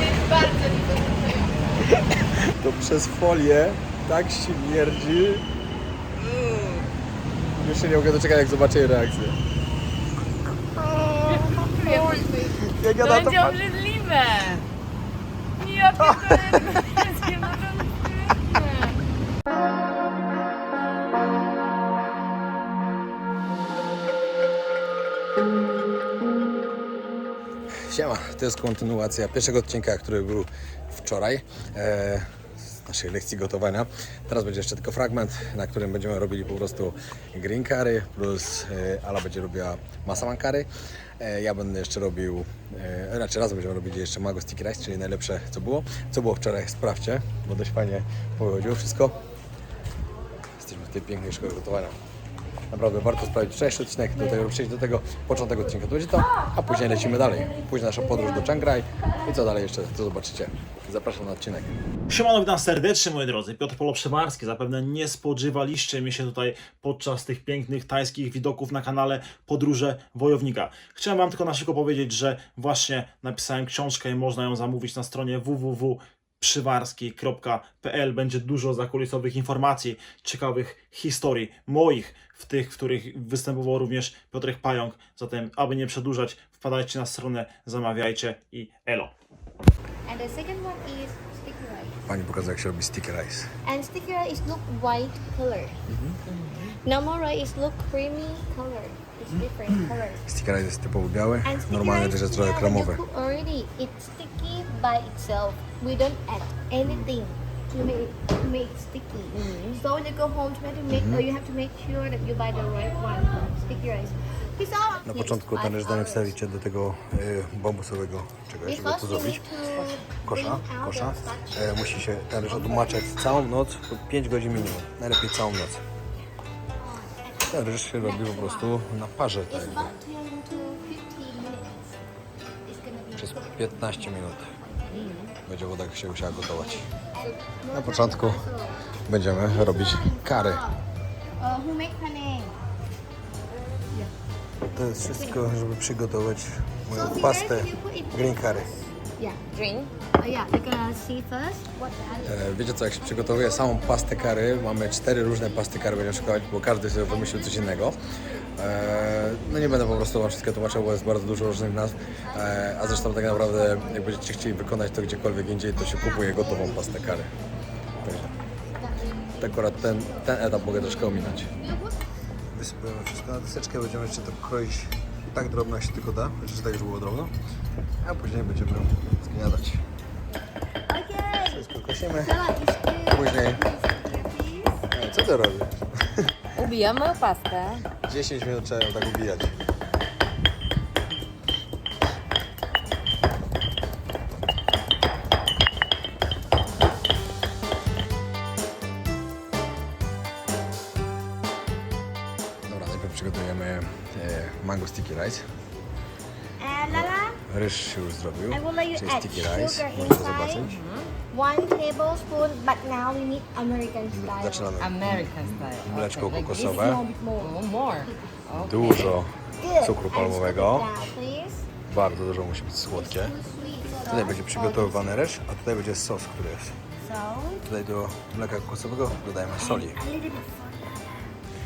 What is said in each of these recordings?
Jest bardzo to przez folię tak śmierdzi. Już się nie mogę doczekać, jak zobaczę jej reakcję. Jak ja To będzie obrzydliwe. Ja pierdolę, to jest kontynuacja pierwszego odcinka, który był wczoraj e, z naszej lekcji gotowania. Teraz będzie jeszcze tylko fragment, na którym będziemy robili po prostu green curry, plus e, Ala będzie robiła masaman curry. E, ja będę jeszcze robił, e, raczej razem będziemy robili jeszcze mango sticky rice, czyli najlepsze co było. Co było wczoraj, sprawdźcie, bo dość fajnie pochodziło wszystko. Jesteśmy w tej pięknej szkole gotowania. Naprawdę warto sprawdzić wczorajszy odcinek, tutaj przejść do tego początek odcinka to będzie to, a później lecimy dalej. Później nasza podróż do Chiang i co dalej jeszcze, to zobaczycie. Zapraszam na odcinek. Siemano, witam serdecznie moi drodzy, Piotr Polo-Przemarski. Zapewne nie spodziewaliście mnie się tutaj podczas tych pięknych tajskich widoków na kanale Podróże Wojownika. Chciałem wam tylko na szybko powiedzieć, że właśnie napisałem książkę i można ją zamówić na stronie www.przywarski.pl. Będzie dużo zakulisowych informacji, ciekawych historii moich, w tych, w których występował również Piotrek Pająk. Zatem, aby nie przedłużać, wpadajcie na stronę, zamawiajcie i elo. And the second one is sticky rice. Pani pokazuje jak się robi sticky rice. And sticky rice is look white color. Normal rice is look creamy color. It's different color. Sticky rice jest typowo biały, And sticky rice, też jest trochę yeah, when you cook already, it's sticky by itself. We don't add anything to make make sticky. So when you go home, try to make, or you have to make sure that you buy the right one. Sticky rice. Na początku ten five ryż dany hours. wstawicie do tego y, bambusowego czegoś, żeby to zrobić. Kosza, kosza. E, musi się ten ryż odmaczać całą noc, 5 godzin minimum, najlepiej całą noc. Ten ryż się robi po prostu na parze, tak It's jakby, about 10 to 15 minutes. It's gonna be przez 15 minut. Będzie woda się musiała gotować. Na początku będziemy robić kary. Uh? To jest wszystko, żeby przygotować moją pastę green curry. Green. Yeah, we're gonna see first what that. E, Wiecie co, jak się przygotowuje samą pastę kary, mamy cztery różne pasty kary, będziemy szukać, bo każdy sobie wymyślił coś innego. E, No nie będę po prostu wam wszystkie tłumaczył, bo jest bardzo dużo różnych nazw, E, a zresztą tak naprawdę jak będziecie chcieli wykonać to gdziekolwiek indziej, to się kupuje gotową pastę kary. Także to akurat ten, ten etap mogę troszkę ominąć. Wysypujemy wszystko na deseczkę, będziemy jeszcze to kroić tak drobno jak się tylko da, znaczy tak, żeby było drobno, a później będziemy zgniadać. Wszystko kosimy, później... Co ty robisz? Ubijamy pastę. 10 minut trzeba ją tak ubijać. Dobra, najpierw przygotujemy e, mango sticky rice. Ryż się już zrobił, I will let you czyli add sticky rice. sugar Możecie inside. zobaczyć. One tablespoon, but now we need American style. Zaczynamy. American style. Mleczko Okay, like this. kokosowe. Oh, more. Okay. Dużo Good. cukru And palmowego. scoop it down, please. Bardzo dużo musi być słodkie. Too sweet Tutaj będzie przygotowywany ryż, a tutaj będzie sos, który jest. So, Tutaj do mleka kokosowego dodajemy soli. a little bit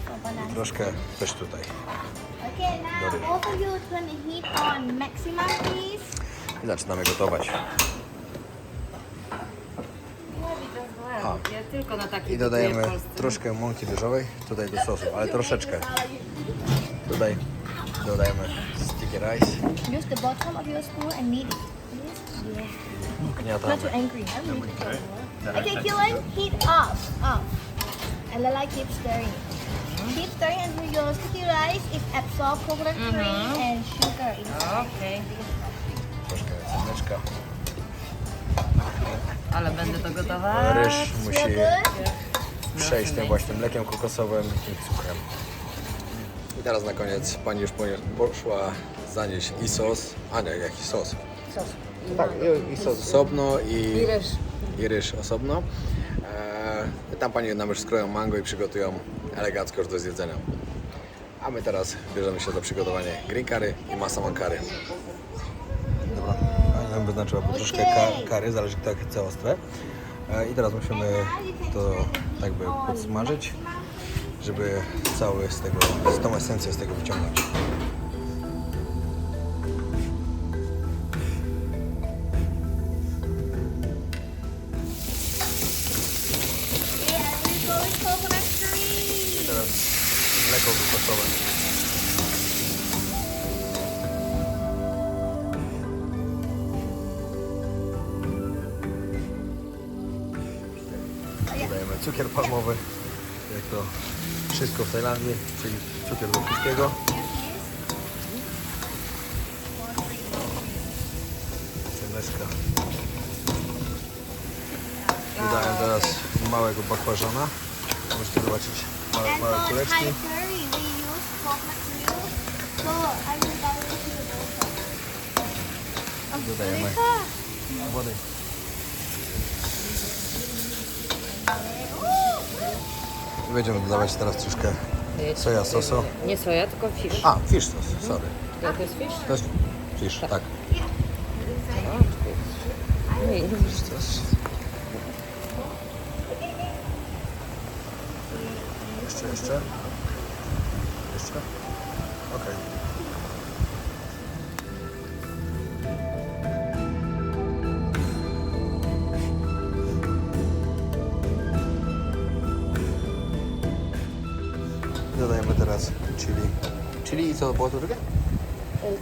for banana. Troszkę też tutaj. Okay, now both of you turn the heat on maximum, please. I zaczynamy gotować. A. Ja tylko na takiej I dodajemy gotuję w Polsce. troszkę mąki ryżowej tutaj do sosu, ale troszeczkę. Tutaj dodajemy sticky rice. Use the bottom of your spoon and knead it, please. Yeah. Not too Gniatamy. angry? Okay, Killen, heat off, off. And Lala keep stirring. Stirring until your sticky rice is absorb coconut cream and sugar inside. Okej. Troszkę słoneczka. Ale będę to gotować. Ryż musi przejść tym właśnie mlekiem kokosowym i cukrem. I teraz na koniec pani już poszła zanieść i sos, a nie, jaki sos? Sos. Tak, i, i sos osobno i, I ryż. i ryż osobno. E, tam pani nam już skroją mango i przygotują elegancko już do zjedzenia. A my teraz bierzemy się za przygotowanie green curry i masaman curry. Dobra, Pani nam wyznaczyła po troszkę ka- kary, zależy kto jak chce ostre. E, I teraz musimy to tak by podsmażyć, żeby cały z tego, z tą esencję z tego wyciągnąć. Kokosowe. Dodajemy cukier palmowy, jak to wszystko w Tajlandii, czyli cukier do wszystkiego. Sylwestra. Dodałem teraz małego bakłażana. Możecie zobaczyć małe, małe kuleczki. Thai curry, we use coconut milk. So I will direct you bowl. Dodajemy wody. Będziemy dodawać teraz troszkę soja sosu. Nie soja, tylko fish. A, fish sauce, sorry. To jest fish? To jest fish, tak. Nie, nie Fish. Jeszcze, jeszcze. Jeszcze. Chili. Chili i co było to drugie?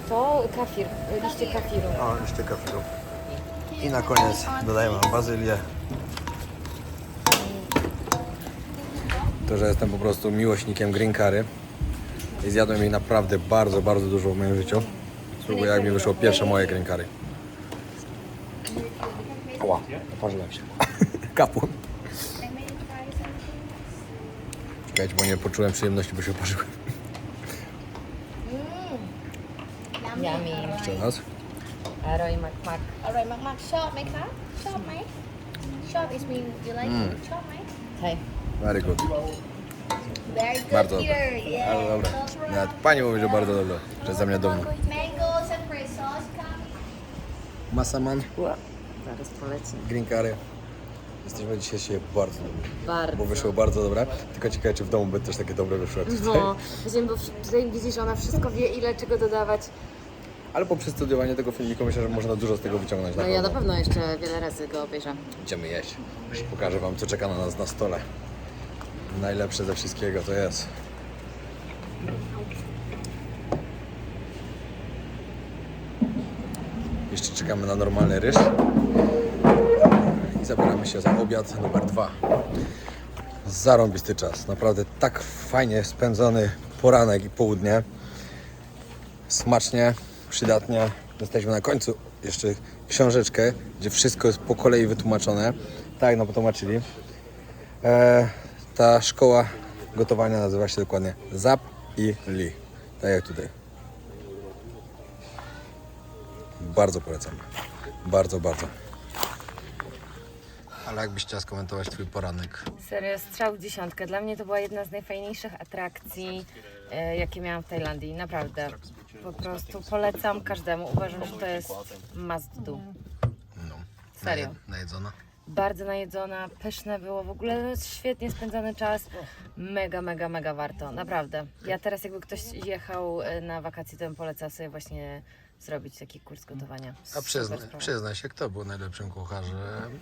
To kafir, liście kafiru. O, jeszcze kafiru. I na koniec dodajemy bazylię. To, że jestem po prostu miłośnikiem green curry i zjadłem jej naprawdę bardzo, bardzo dużo w moim życiu. Spróbuję jak mi wyszło pierwsze moje green curry. Ła, poparzyłem się. Kapłon. Czekajcie, bo nie poczułem przyjemności, bo się oparzyłem. Yummy. Jeszcze raz. อร่อยมาก อร่อยมากๆชอบไหมคะ ชอบไหม ชอบ is mean you like it ชอบไหม ๆใช่ Very good. Very good Bardzo dobre. Peter yeah Ale dobre. Dobra. Nawet pani mówi, że bardzo dobre. Że za mnie dumna. Mangoes and red sauce coming Masaman, Ła, Zaraz poleci. green curry. Jesteśmy dzisiaj się bardzo dobrzy. Bardzo. Bo wyszło bardzo dobre. Tylko ciekawe, czy w domu by też takie dobre wyszło jak tutaj. No, właśnie, bo w- tutaj widzisz, ona wszystko wie, ile czego dodawać. Ale po przestudiowaniu tego filmiku myślę, że można dużo z tego wyciągnąć. No ja na pewno. pewno jeszcze wiele razy go obejrzę. Idziemy jeść. Już pokażę Wam, co czeka na nas na stole. Najlepsze ze wszystkiego to jest. Jeszcze czekamy na normalny ryż. I zabieramy się za obiad numer dwa. Zarąbisty czas. Naprawdę tak fajnie spędzony poranek i południe. Smacznie, przydatnie. Jesteśmy na końcu jeszcze książeczkę, gdzie wszystko jest po kolei wytłumaczone. Tak jak nam potłumaczyli. E, ta szkoła gotowania nazywa się dokładnie ZAP i LI. Tak jak tutaj. Bardzo polecam. Bardzo, bardzo. Ale jakbyś chciała skomentować Twój poranek? Serio, strzał w dziesiątkę. Dla mnie to była jedna z najfajniejszych atrakcji, e, jakie miałam w Tajlandii. Naprawdę. Po prostu polecam każdemu. Uważam, że to jest must do. No. Serio. Naje- Najedzona? Bardzo najedzona, pyszne było, w ogóle świetnie spędzony czas. Mega, mega, mega warto, naprawdę. Ja teraz jakby ktoś jechał e, na wakacje, to bym polecał sobie właśnie zrobić taki kurs gotowania. A przyzna, przyznaj się, kto był najlepszym kucharzem?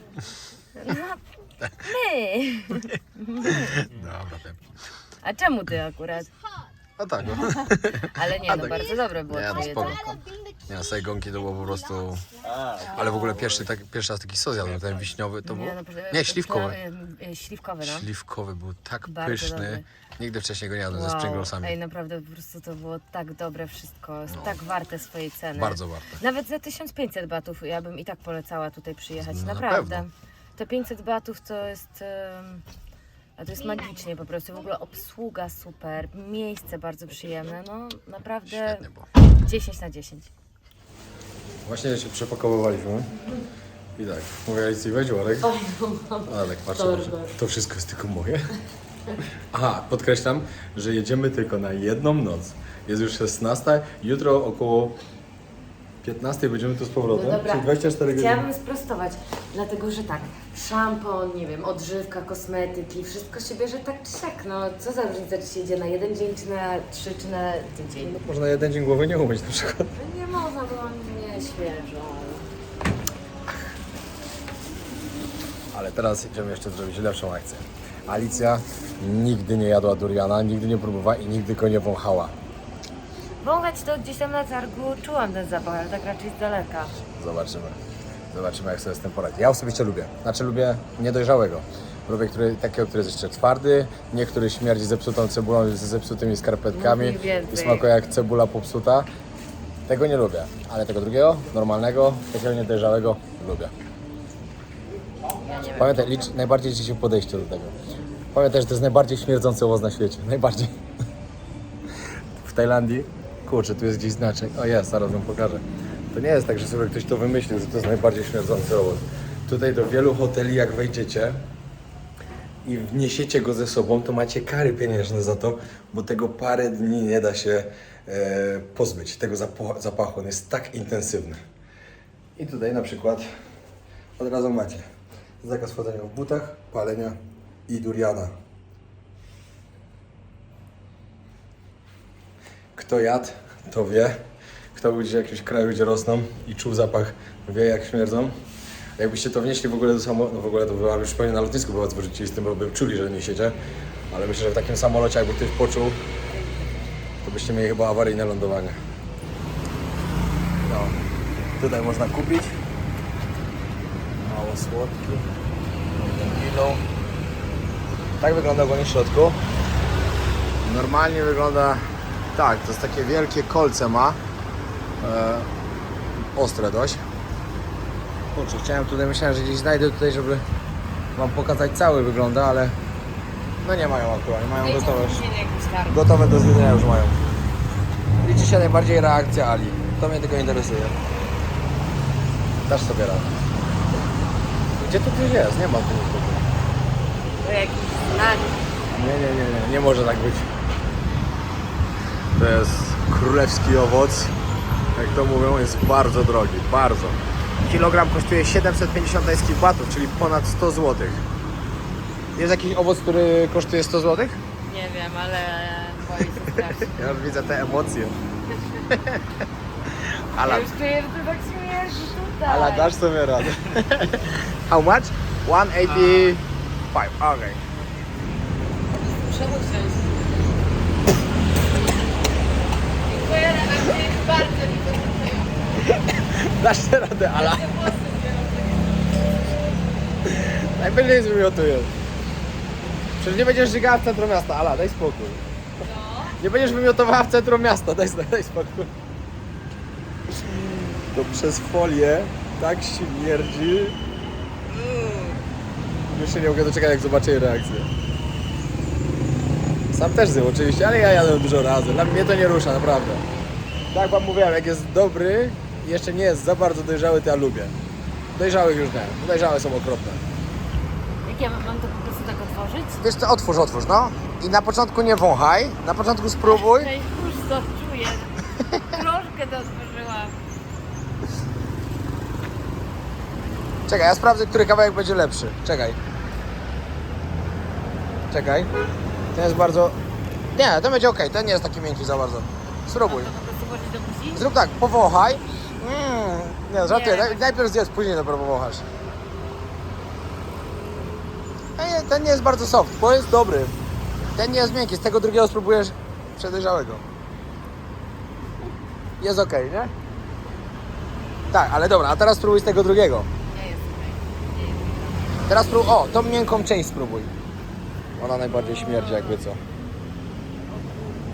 Ty! Dobra, wiem. A czemu ty akurat? A tak, no. Ale nie, no tak. bardzo dobre było Nie, no twoje spoko. jedzonko. Nie, no, sajgonki to było po prostu... Ale w ogóle pierwszy, tak, pierwszy raz taki sos jadłem, ten wiśniowy to był... Nie, naprawdę- Nie, śliwkowy. Śliwkowy, no. Śliwkowy był tak Bardzo pyszny. dobry. Nigdy wcześniej go nie jadłem ze Wow. Springlesami. Ej, naprawdę po prostu to było tak dobre wszystko, jest tak warte swojej ceny. Bardzo warte. Nawet za 1500 batów ja bym i tak polecała tutaj przyjechać, No, na naprawdę. pewno. To 500 batów to jest... em, A to jest magicznie po prostu, w ogóle obsługa super, miejsce bardzo przyjemne, no naprawdę Świetnie było. 10 na 10. Właśnie się przepakowywaliśmy. I tak, mówię Alicji, weź worek. Alek, patrz, Torby. to wszystko jest tylko moje. Aha, podkreślam, że jedziemy tylko na jedną noc. Jest już 16, jutro około 15 będziemy tu z powrotem. No dobra, Czyli 24 godziny. chciałabym sprostować, dlatego że tak, szampon, nie wiem, odżywka, kosmetyki, wszystko się bierze tak czy siak, no co za różnica, czy się idzie na jeden dzień, czy na trzy, czy na tydzień. Można jeden dzień głowy nie umyć na przykład. No nie można, bo oni nie świeżą. Ale teraz idziemy jeszcze zrobić lepszą akcję. Alicja nigdy nie jadła duriana, nigdy nie próbowała i nigdy go nie wąchała. Wąchać to gdzieś tam na targu czułam ten zapach, ale tak raczej z daleka. Zobaczymy. Zobaczymy, jak sobie z tym poradzi. Ja osobiście lubię. Znaczy lubię niedojrzałego. Lubię który, takiego, który jest jeszcze twardy, nie który śmierdzi zepsutą cebulą z zepsutymi skarpetkami więcej. i smakuje jak cebula popsuta. Tego nie lubię, ale tego drugiego, normalnego, takiego niedojrzałego lubię. Pamiętaj, licz najbardziej liczy się podejście do tego. Pamiętaj, że to jest najbardziej śmierdzący owoc na świecie. Najbardziej. W Tajlandii, kurczę, tu jest gdzieś znaczek. O jest, zaraz wam pokażę. To nie jest tak, że sobie ktoś to wymyślił, że to jest najbardziej śmierdzący owoc. Tutaj do wielu hoteli, jak wejdziecie i wniesiecie go ze sobą, to macie kary pieniężne za to, bo tego parę dni nie da się e, pozbyć, tego zapachu. On jest tak intensywny. I tutaj na przykład od razu macie zakaz wchodzenia w butach, palenia i duriana. Kto jadł, to wie. Kto był gdzieś w jakimś kraju, gdzie rosną i czuł zapach, wie jak śmierdzą. Jakbyście to wnieśli w ogóle do samolotu, no w ogóle to była już pewnie na lotnisku by was wyrzucili z tym, bo by czuli, że niesiecie. Ale myślę, że w takim samolocie jakby ktoś poczuł, to byście mieli chyba awaryjne lądowanie. No, tutaj można kupić. Mało słodki. Milą. Tak wygląda ogólnie w środku. Normalnie wygląda tak, to jest takie wielkie kolce ma. E, ostre dość. Kurczę, chciałem tutaj, myślałem, że gdzieś znajdę tutaj, żeby Wam pokazać cały wygląda, ale no nie mają aktualnie, mają gotowe. Gotowe do zjedzenia już mają. Liczy się najbardziej reakcja Ali. To mnie tylko interesuje. Dasz sobie radę. Gdzie tu gdzieś jest? Nie ma tu nikogo. To jakiś znak. Nie, nie, nie, nie, nie może tak być. To jest królewski owoc. Jak to mówią, jest bardzo drogi, bardzo. Kilogram kosztuje 750 tajskich batów, czyli ponad 100 zł. Jest jakiś owoc, który kosztuje 100 zł? Nie wiem, ale się strasznie. Ja już widzę te emocje. Ala, Ja już czuję, że to tak śmierdzi tutaj. Ala, dasz sobie radę. How much? 185. Okay. Muszę usiąść. Dziękuję, ale bardzo mi to Dasz sobie radę, Ala. Najpewniej zwymiotuję. Przecież nie będziesz żygała w centrum miasta, Ala, daj spokój. Nie będziesz wymiotowała w centrum miasta, daj, daj spokój. To przez folię tak śmierdzi. Już się nie mogę doczekać, jak zobaczę jej reakcję. Sam też zjem oczywiście, ale ja jadę dużo razy. Dla mnie to nie rusza, naprawdę. Tak wam mówiłem, jak jest dobry i jeszcze nie jest za bardzo dojrzały, to ja lubię. Dojrzałych już nie. Dojrzałe są okropne. Jak ja mam to po prostu tak otworzyć? Wiesz co, otwórz, otwórz, no. I na początku nie wąchaj, na początku spróbuj. Ej, już to czuję. Troszkę to otworzyłam. Czekaj, ja sprawdzę, który kawałek będzie lepszy. Czekaj. Czekaj. Ten jest bardzo... Nie, ten będzie ok, ten nie jest taki miękki za bardzo. Spróbuj. Do buzi? Zrób tak, powąchaj. Mm. Nie, żartuję, Nie. naj- najpierw zjedz, później dopiero powąchasz. Ej, ten nie jest bardzo soft, bo jest dobry. Ten nie jest miękki, z tego drugiego spróbujesz przedejrzałego. Jest ok, nie? Tak, ale dobra, a teraz spróbuj z tego drugiego. Nie jest okej. Nie jest. Teraz spróbuj, o, tą miękką część spróbuj. Ona najbardziej śmierdzi, jakby co.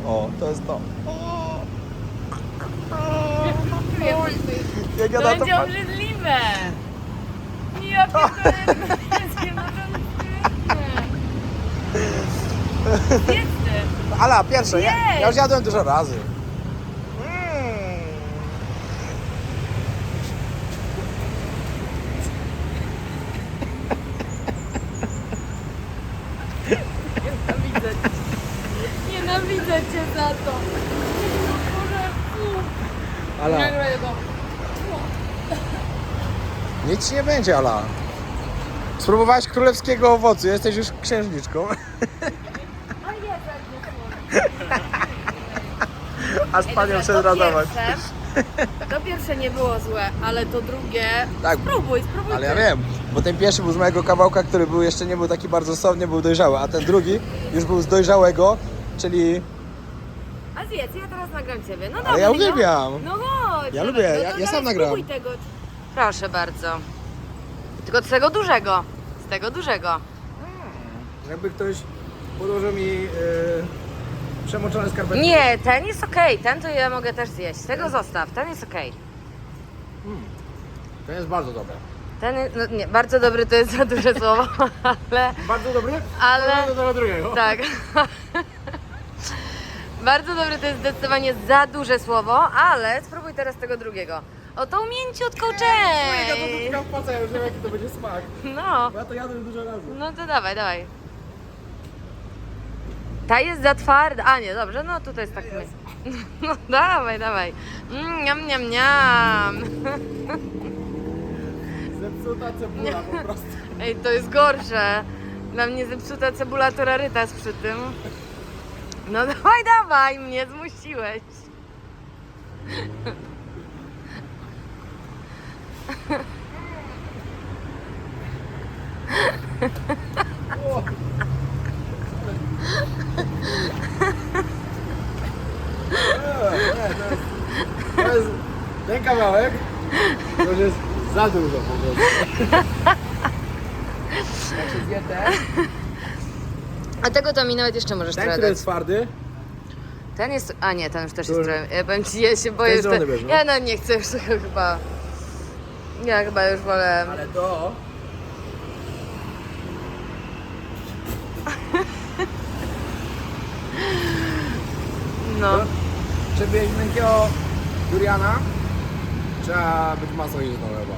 O, to jest to. Nie pójdź. Jak ja na to... Będzie obrzydliwe. Ja to jest. Ala, pierwsze, ja, ja już jadłem dużo razy. Nienawidzę cię za to. Ala. Nic ci nie będzie, Ala. Spróbowałaś królewskiego owocu, jesteś już księżniczką. A z panią chcę radować. pierwsze, to pierwsze nie było złe, ale to drugie... Tak. Spróbuj, spróbuj Ale ja ty. wiem, bo ten pierwszy był z mojego kawałka, który był jeszcze nie był taki bardzo nie był dojrzały, a ten drugi już był z dojrzałego, czyli... A zjedz, ja teraz nagram ciebie. No Ale dobra, ja no. uwielbiam. No chodź. Ja no, lubię, no ja- ja sam nagram. spróbuj tego. Proszę bardzo. Tylko z tego dużego. Z tego dużego. Jakby ktoś podłożył mi yy, przemoczone skarpetki. Nie, ten jest okej. Ten to ja mogę też zjeść. Tego zostaw. Ten jest okej. To jest bardzo dobre. Ten, no nie, bardzo dobry to jest za duże słowo, ale, Bardzo dobry? ale, do tego drugiego. tak. Bardzo dobry to jest zdecydowanie za duże słowo, ale spróbuj teraz tego drugiego. O tą mięciutką część. dotykam w palce, ja już wiem jaki to będzie smak. No, Bo ja to jadłem dużo razy. no to dawaj, dawaj. Ta jest za twarda. A nie, dobrze, no tutaj jest tak. No dawaj, dawaj. Mm, Niam, niam, niam. Zepsuta cebula po prostu. Ej, to jest gorsze. Dla mnie zepsuta cebula to rarytas przy tym. No dawaj, dawaj, mnie zmusiłeś. To jest ten kawałek, to już jest za dużo po prostu. Jak się zje ten, A tego to mi nawet jeszcze możesz ten, trochę który dać. jest twardy, Ten jest. A nie, ten już też jest trochę. Ja powiem ci, ja się boję. Ten że zielony bierz, no. Ja no nie chcę już tego chyba. Ja chyba już wolę. ale to... No. Żeby jeść miękkiego duriana, trzeba być masochistą chyba.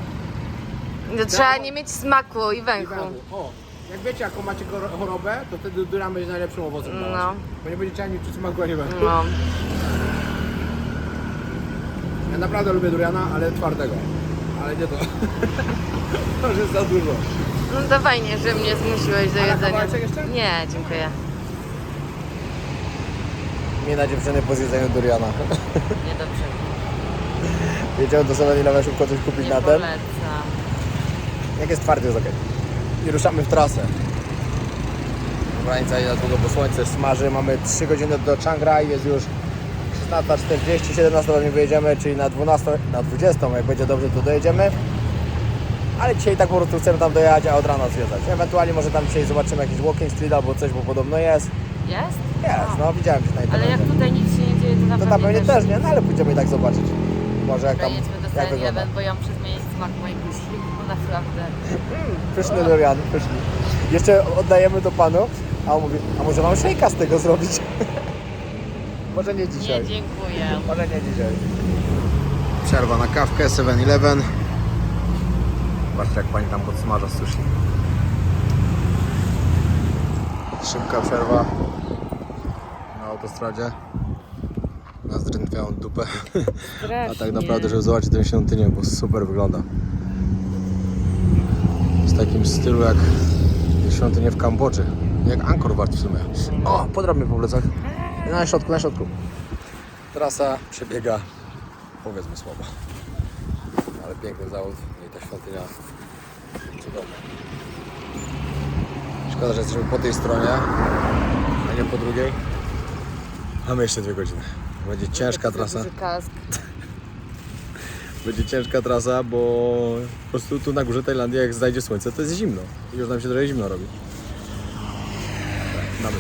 No, trzeba nie mieć smaku i węchu. O, jak wiecie jaką macie chor- chorobę, to wtedy durian będzie najlepszym owocem dla No. was. Bo nie będziecie ani czuć smaku, ani węchu. No. Ja naprawdę lubię duriana, ale twardego. Ale nie to. to już jest za dużo. No to fajnie, że mnie zmusiłeś do Ale jedzenia. kawałeczek jeszcze? Nie, dziękuję. Nie na dziewczyny po zjedzeniu duriana. Niedobrze. Wiedziałem do 7-Eleven szybko coś kupić Nie na ten. polecam. Jak jest twardy, jest okej. I ruszamy w trasę. Granica nie za długo, bo słońce smaży. Mamy 3 godziny do Chiang Rai, jest już 16.40, 17 pewnie wyjedziemy, czyli na 12, na 20, jak będzie dobrze, to dojedziemy. Ale dzisiaj tak po prostu chcemy tam dojechać, a od rana zwiedzać. Ewentualnie może tam dzisiaj zobaczymy jakiś walking street albo coś, bo podobno jest. Jest? Jest, no widziałem się na Ale jak tutaj nic się nie dzieje, to tam To tam pewnie też nie, no ale pójdziemy i tak zobaczyć. Może jak tam, Dojedźmy do jak wygląda. 7 bo ja muszę zmienić smak mojej buzi. Naprawdę. Pyszny durian, pyszny. Jeszcze oddajemy to panu, a on mówi, a może mam szejka z tego zrobić? może nie dzisiaj. Nie, dziękuję. Może nie dzisiaj. Przerwa na kawkę, 7-Eleven. Zobaczcie jak pani tam podsmaża sushi. Szybka przerwa na autostradzie. Na zdrętwiałą dupę. A tak naprawdę, żeby zobaczyć tę świątynię, bo super wygląda. W takim stylu jak świątynie w Kambodży. Jak Angkor Wat w sumie. O, podrap mnie po plecach. Na środku, na środku. Trasa przebiega, powiedzmy słabo. Ale piękny zawód i ta świątynia cudowna. Szkoda, że jesteśmy po tej stronie, a nie po drugiej. Mamy jeszcze dwie godziny. Będzie ciężka trasa. Kask. Będzie ciężka trasa, bo po prostu tu na górze Tajlandii jak zajdzie słońce to jest zimno. I już nam się trochę zimno robi. Tak, damy.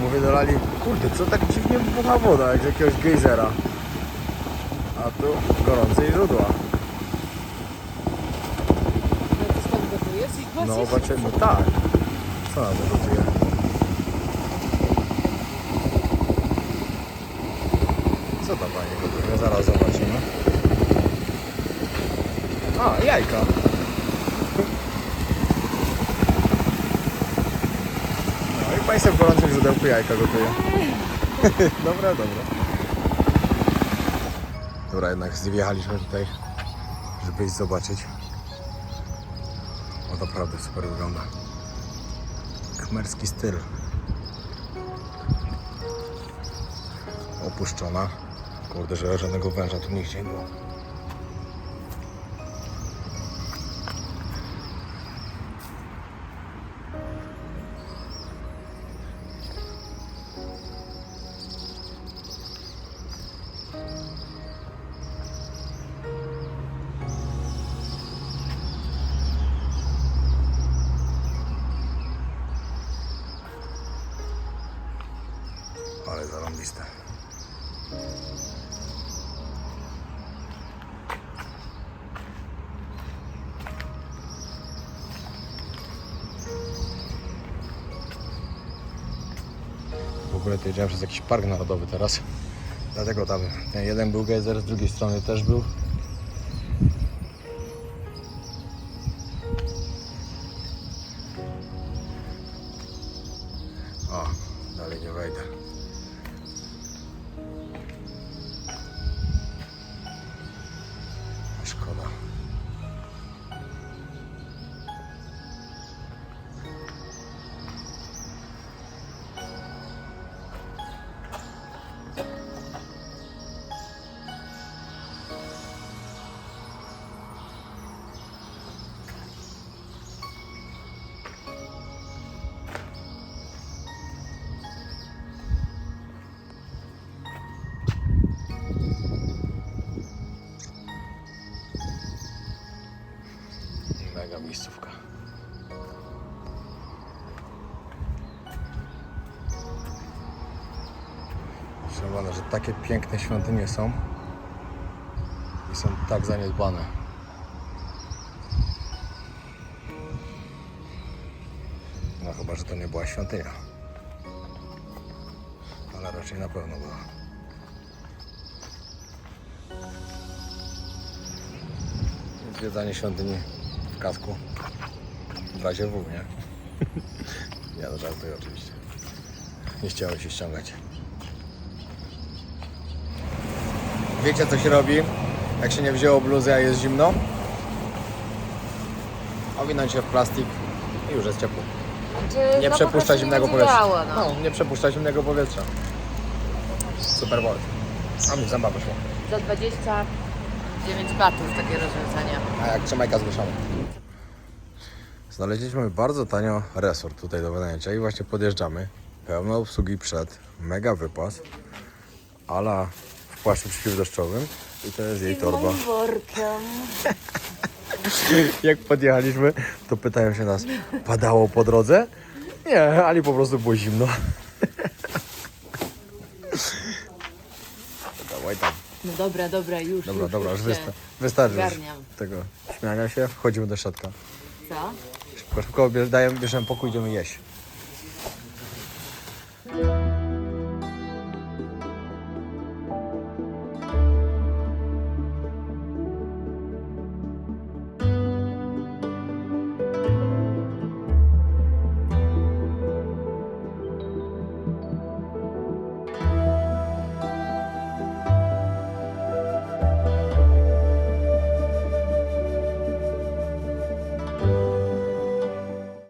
Mówię do Lali, kurde, co tak dziwnie bucha woda, jak z jakiegoś gejzera. A tu gorące źródła. No to skąd gotujesz? No zobaczymy, no tak. Co na to gotuje? Pani gotuje? Zaraz zobaczymy. A, jajka. No i Państwo w gorącym źródełku jajka gotuje. dobra, dobra. Dobra, jednak zjechaliśmy tutaj, żeby iść zobaczyć. O, naprawdę super wygląda. Kmerski styl. Opuszczona. Kurde, że żadnego węża tu nigdzie nie było. Ogóle to jedziemy przez jakiś park narodowy teraz. Dlatego tam jeden był gejzer, z drugiej strony też był. Miejscówka. Szanowane, że takie piękne świątynie są i są tak zaniedbane. No chyba, że to nie była świątynia. Ale raczej na pewno była. Zwiedzanie świątyni kasku. W razie W, nie? Ja no żartuję oczywiście. Nie chciałem się ściągać. Wiecie co się robi, jak się nie wzięło bluzy, a jest zimno? Owinąć się w plastik i już jest ciepło. Znaczy, Nie no, po przepuszcza prostu zimnego będzie powietrza. Działo, no. No, nie przepuszcza zimnego powietrza. Super bolt. A mi zabawa szło. Za 29 batów takie rozwiązanie. A jak trzymajka zwieszamy. Znaleźliśmy bardzo tanio resort tutaj do wynajęcia i właśnie podjeżdżamy. Pełno obsługi przed, mega wypas, ala w płaszczu przeciwdeszczowym i to jest jej torba. workiem. Jak podjechaliśmy, to pytają się nas, padało po drodze? Nie, ali po prostu było zimno. Dawaj tam. No dobra, dobra, już. Dobra, już, dobra, już wysta wystarczy już tego śmiania się. Wchodzimy do środka. Co? Szybko, szybko bie- dajemy, bierzemy pokój, idziemy jeść.